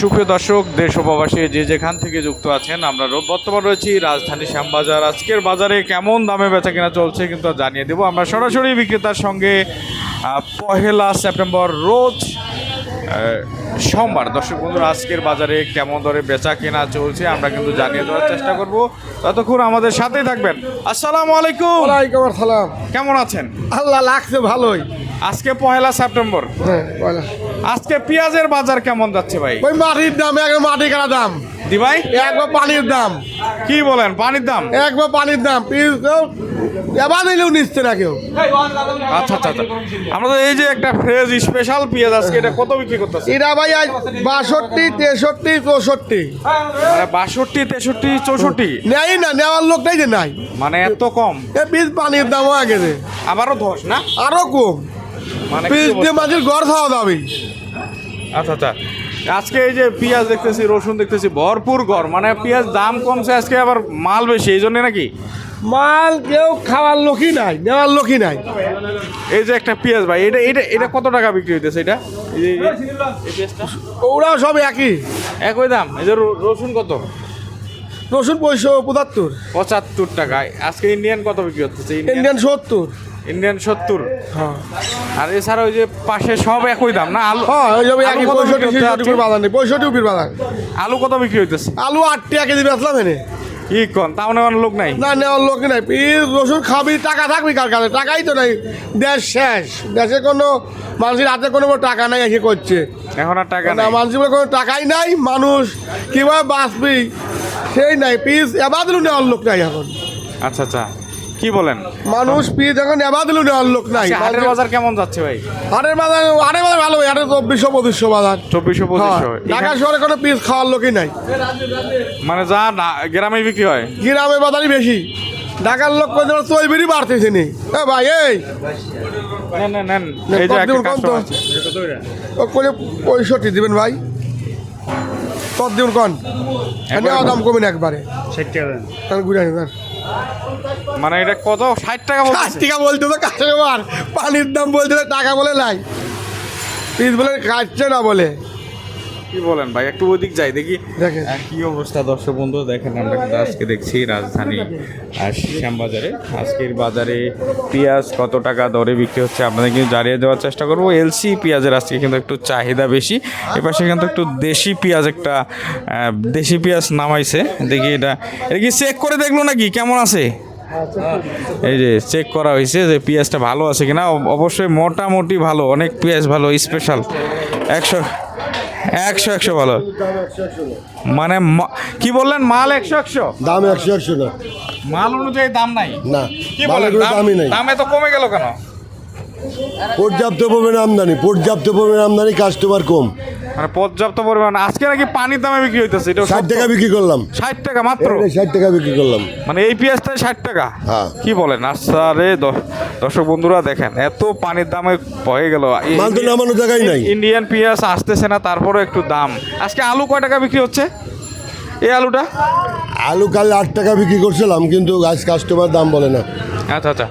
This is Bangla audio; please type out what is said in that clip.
সুপ্রিয় দর্শক দেশ ও প্রবাসী যে যেখান থেকে যুক্ত আছেন আমরা বর্তমান রয়েছি রাজধানী শ্যামবাজার। আজকের বাজারে কেমন দামে বেচা কেনা চলছে কিন্তু জানিয়ে দেবো। আমরা সরাসরি বিক্রেতার সঙ্গে পহেলা সেপ্টেম্বর রোজ সোমবার। দর্শক বন্ধুরা আজকের বাজারে কেমন দরে বেচা কেনা চলছে আমরা কিন্তু জানিয়ে দেওয়ার চেষ্টা করব। ততক্ষণ আমাদের সাথেই থাকবেন। আসসালামু আলাইকুম। ওয়ালাইকুম আসসালাম। কেমন আছেন? আল্লাহ লাগছে ভালোই। আজকে পহেলা সেপ্টেম্বর। হ্যাঁ। আজকে পেঁয়াজের বাজার কেমন যাচ্ছে ভাই? ওই মাটির দাম একবার মাটি কাটা দাম। দি ভাই? একবার পানির দাম। কি বলেন পানির দাম? একবার পানির দাম। এবার নিলেও নিচ্ছে না কেউ। আচ্ছা আচ্ছা আচ্ছা। আমাদের এই যে একটা ফ্রেশ স্পেশাল পেঁয়াজ আজকে এটা কত বিক্রি করতেছে এরা ভাই আজ বাষট্টি তেষট্টি চৌষট্টি। মানে বাষট্টি তেষট্টি চৌষট্টি? নেই না নেওয়ার লোক নেই যে নাই। মানে এত কম? এ পিস পানির দামও আগে যে। আবারও ধস না? আরও কম। মানে কি পিস দিয়ে মাঝির ঘর খাওয়া দাবি আচ্ছা আচ্ছা। আজকে এই যে পেঁয়াজ দেখতেছি রসুন দেখতেছি ভরপুর গড়। মানে পেঁয়াজ দাম কমছে আজকে আবার মাল বেশি এই জন্য নাকি? মাল কেউ খাওয়ার লোকই নাই নেওয়ার লোকই নাই। এই যে একটা পেঁয়াজ ভাই এটা এটা এটা কত টাকা বিক্রি হইতেছে এটা? ওরাও সব একই। একই দাম? এই যে রসুন কত? রসুন পয়সা পঁচাত্তর। পঁচাত্তর টাকায়। আজকে ইন্ডিয়ান কত বিক্রি হচ্ছে? ইন্ডিয়ান ইন্ডিয়ান সত্তর। ইন্ডিয়ান সত্তর। আর এছাড়া ওই যে পাশে সব একই দাম না? আলু হ্যাঁ পঁয়ষট্টি বাজার নেই পঁয়ষট্টি উপর বাজার। আলু কত বিক্রি হইতেছে? আলু আট টাকা কেজি বেচলাম এনে। কি কন? তাও নেওয়ার লোক নাই? না নেওয়ার লোক নাই। রসুন খাবি টাকা থাকবি কার কাছে? টাকাই তো নাই। দেশ শেষ। দেশে কোনো মানুষের হাতে কোনো টাকা নাই এসে করছে। এখন আর টাকা না নাই। মানুষের কোনো টাকাই নাই মানুষ কীভাবে বাঁচবি? সেই নাই পিস এবার নেওয়ার লোক নাই এখন। আচ্ছা আচ্ছা। কি বলেন? মানুষ পিস এখন এবার দিলেও নেওয়ার লোক নাই। আজকে হাটের বাজার কেমন যাচ্ছে ভাই? হাটের বাজার হাটের বাজার ভালো হাটের চব্বিশশো পঁচিশশো বাজার। চব্বিশশো হ্যাঁ, পঁচিশশো। ঢাকা শহরে কোনো পিস খাওয়ার লোকই নাই। মানে যা না গ্রামে বিক্রি হয়? গ্রামে বাজারই বেশি। ঢাকার লোক কোথাও চর্বিরই বাড়তেছে নি। এ ভাই এই। পঁয়ষট্টি দিবেন ভাই। কত দিন কন? দাম কমেন একবারে। তাহলে ঘুরে আসবেন। মানে এটা কত? ষাট টাকা ষাট টাকা বলতে তো কাস্টমার। পানির দাম বলতে টাকা বলে নাই। পিস বলে কাটছে না বলে। কি বলেন ভাই? একটু ওদিক যাই দেখি দেখেন। কি অবস্থা দর্শক বন্ধু? দেখেন আমরা কিন্তু আজকে দেখছি রাজধানী আর শ্যামবাজারে আজকের বাজারে পেঁয়াজ কত টাকা দরে বিক্রি হচ্ছে আপনাদের কিন্তু জানিয়ে দেওয়ার চেষ্টা করব। এলসি পেঁয়াজের আজকে কিন্তু একটু চাহিদা বেশি। এপাশে কিন্তু একটু দেশি পেঁয়াজ একটা দেশি পেঁয়াজ নামাইছে। দেখি এটা এটা কি চেক করে দেখল নাকি? কেমন আছে? এই যে চেক করা হয়েছে যে পেঁয়াজটা ভালো আছে কিনা। অব- অবশ্যই মোটামুটি ভালো অনেক পেঁয়াজ ভালো স্পেশাল একশো একশো একশো ভালো। মানে কি বললেন? মাল একশো একশো? দাম একশো একশো না। মাল অনুযায়ী দাম নাই? না কি বলেন দাম- দামে তো কমে গেল কেন? পর্যাপ্ত পরিমাণে আমদানি পর্যাপ্ত পরিমাণে আমদানি কাস্টমার কম। মানে পর্যাপ্ত পরিমাণ। আজকে নাকি পানির দামে বিক্রি হইতেছে এটা ষাট টাকা বিক্রি করলাম। ষাট টাকা মাত্র? ষাট টাকা বিক্রি করলাম। মানে এই পেঁয়াজটা ষাট টাকা? হ্যাঁ। কি বলেন? আচ্ছা রে দ- দর্শক বন্ধুরা দেখেন এত পানির দামে হয়ে গেল। জায়গায় নাই। ইন্ডিয়ান পেঁয়াজ আসতেছে না তারপরে একটু দাম। আজকে আলু কয় টাকা বিক্রি হচ্ছে? এই আলুটা? আলু কাল আট টাকা বিক্রি করছিলাম কিন্তু আজ কাস্টমার দাম বলে না। আচ্ছা আচ্ছা।